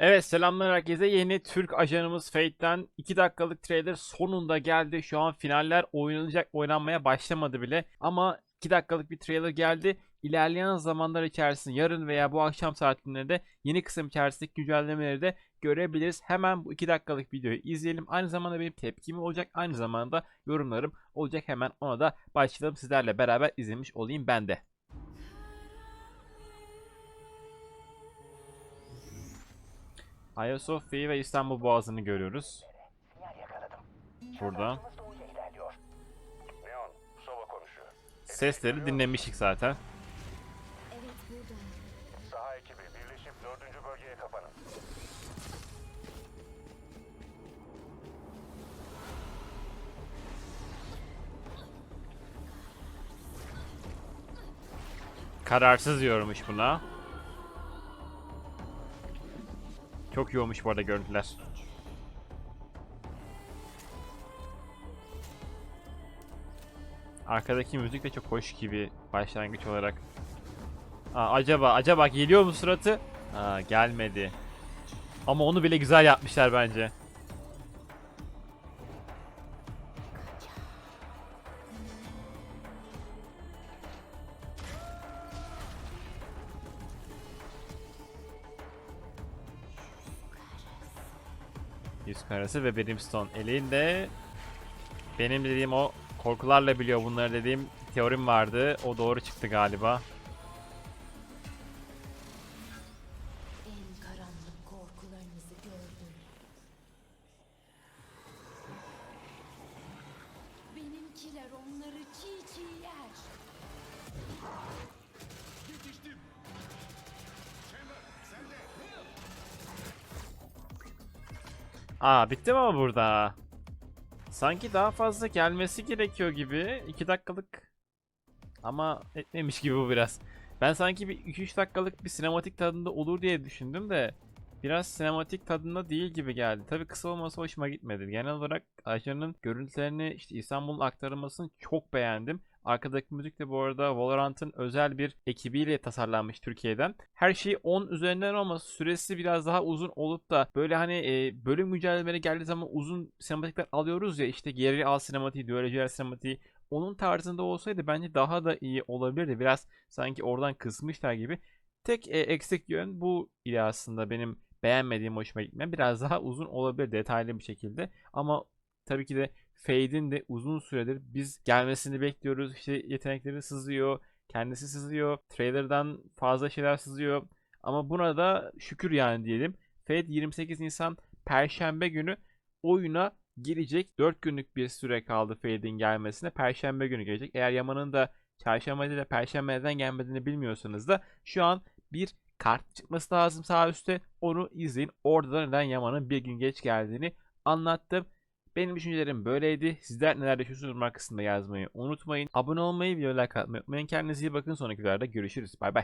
Evet selamlar herkese. Yeni Türk ajanımız Fate'den 2 dakikalık trailer sonunda geldi. Şu an finaller oynanacak, oynanmaya başlamadı bile. Ama 2 dakikalık bir trailer geldi. İlerleyen zamanlar içerisinde yarın veya bu akşam saatlerinde de yeni kısım içerisindeki güncellemeleri de görebiliriz. Hemen bu 2 dakikalık videoyu izleyelim. Aynı zamanda benim tepkim olacak. Aynı zamanda yorumlarım olacak. Hemen ona da başlayalım. Sizlerle beraber izlemiş olayım ben de. Ayasofya'yı ve İstanbul Boğazı'nı görüyoruz. Burada. Sesleri dinlemiştik zaten. Saha ekibi birleşip dördüncü bölgeye kapanın. Kararsız diyormuş buna. Çok iyi olmuş bu arada görüntüler. Arkadaki müzik de çok hoş gibi başlangıç olarak. Aa, acaba acaba geliyor mu suratı? Aa, gelmedi. Ama onu bile güzel yapmışlar bence. Yüz karası ve Brimstone elinde benim dediğim o korkularla biliyor bunları dediğim teorim vardı. O doğru çıktı galiba. En karanlık korkularınızı gördüm. Benimkiler onları çiğ çiğ yer. Aa bitti mi ama burada? Sanki daha fazla gelmesi gerekiyor gibi. 2 dakikalık. Ama etmemiş gibi bu biraz. Ben sanki bir 2-3 dakikalık bir sinematik tadında olur diye düşündüm de biraz sinematik tadında değil gibi geldi. Tabi kısa olması hoşuma gitmedi. Genel olarak ajanın görüntülerini işte İstanbul'un aktarılmasını çok beğendim. Arkadaki müzik de bu arada Valorant'ın özel bir ekibiyle tasarlanmış Türkiye'den. Her şey 10 üzerinden olması süresi biraz daha uzun olup da böyle hani e, bölüm güncellemeleri geldiği zaman uzun sinematikler alıyoruz ya işte geri al sinematiği, düellocular sinematiği onun tarzında olsaydı bence daha da iyi olabilirdi. Biraz sanki oradan kısmışlar gibi. Tek e, eksik yön bu ile aslında benim beğenmediğim hoşuma gitmeyen biraz daha uzun olabilir detaylı bir şekilde. Ama tabii ki de Fade'in de uzun süredir biz gelmesini bekliyoruz. İşte yetenekleri sızıyor, kendisi sızıyor, trailer'dan fazla şeyler sızıyor. Ama buna da şükür yani diyelim. Fade 28 Nisan Perşembe günü oyuna girecek. 4 günlük bir süre kaldı Fade'in gelmesine. Perşembe günü gelecek. Eğer Yaman'ın da Çarşamba ile Perşembe neden gelmediğini bilmiyorsanız da şu an bir kart çıkması lazım sağ üstte. Onu izleyin. Orada da neden Yaman'ın bir gün geç geldiğini anlattım. Benim düşüncelerim böyleydi. Sizler neler düşünüyorsunuz yorumlar kısmında yazmayı unutmayın. Abone olmayı, video like atmayı unutmayın. Kendinize iyi bakın. Sonraki videolarda görüşürüz. Bay bay.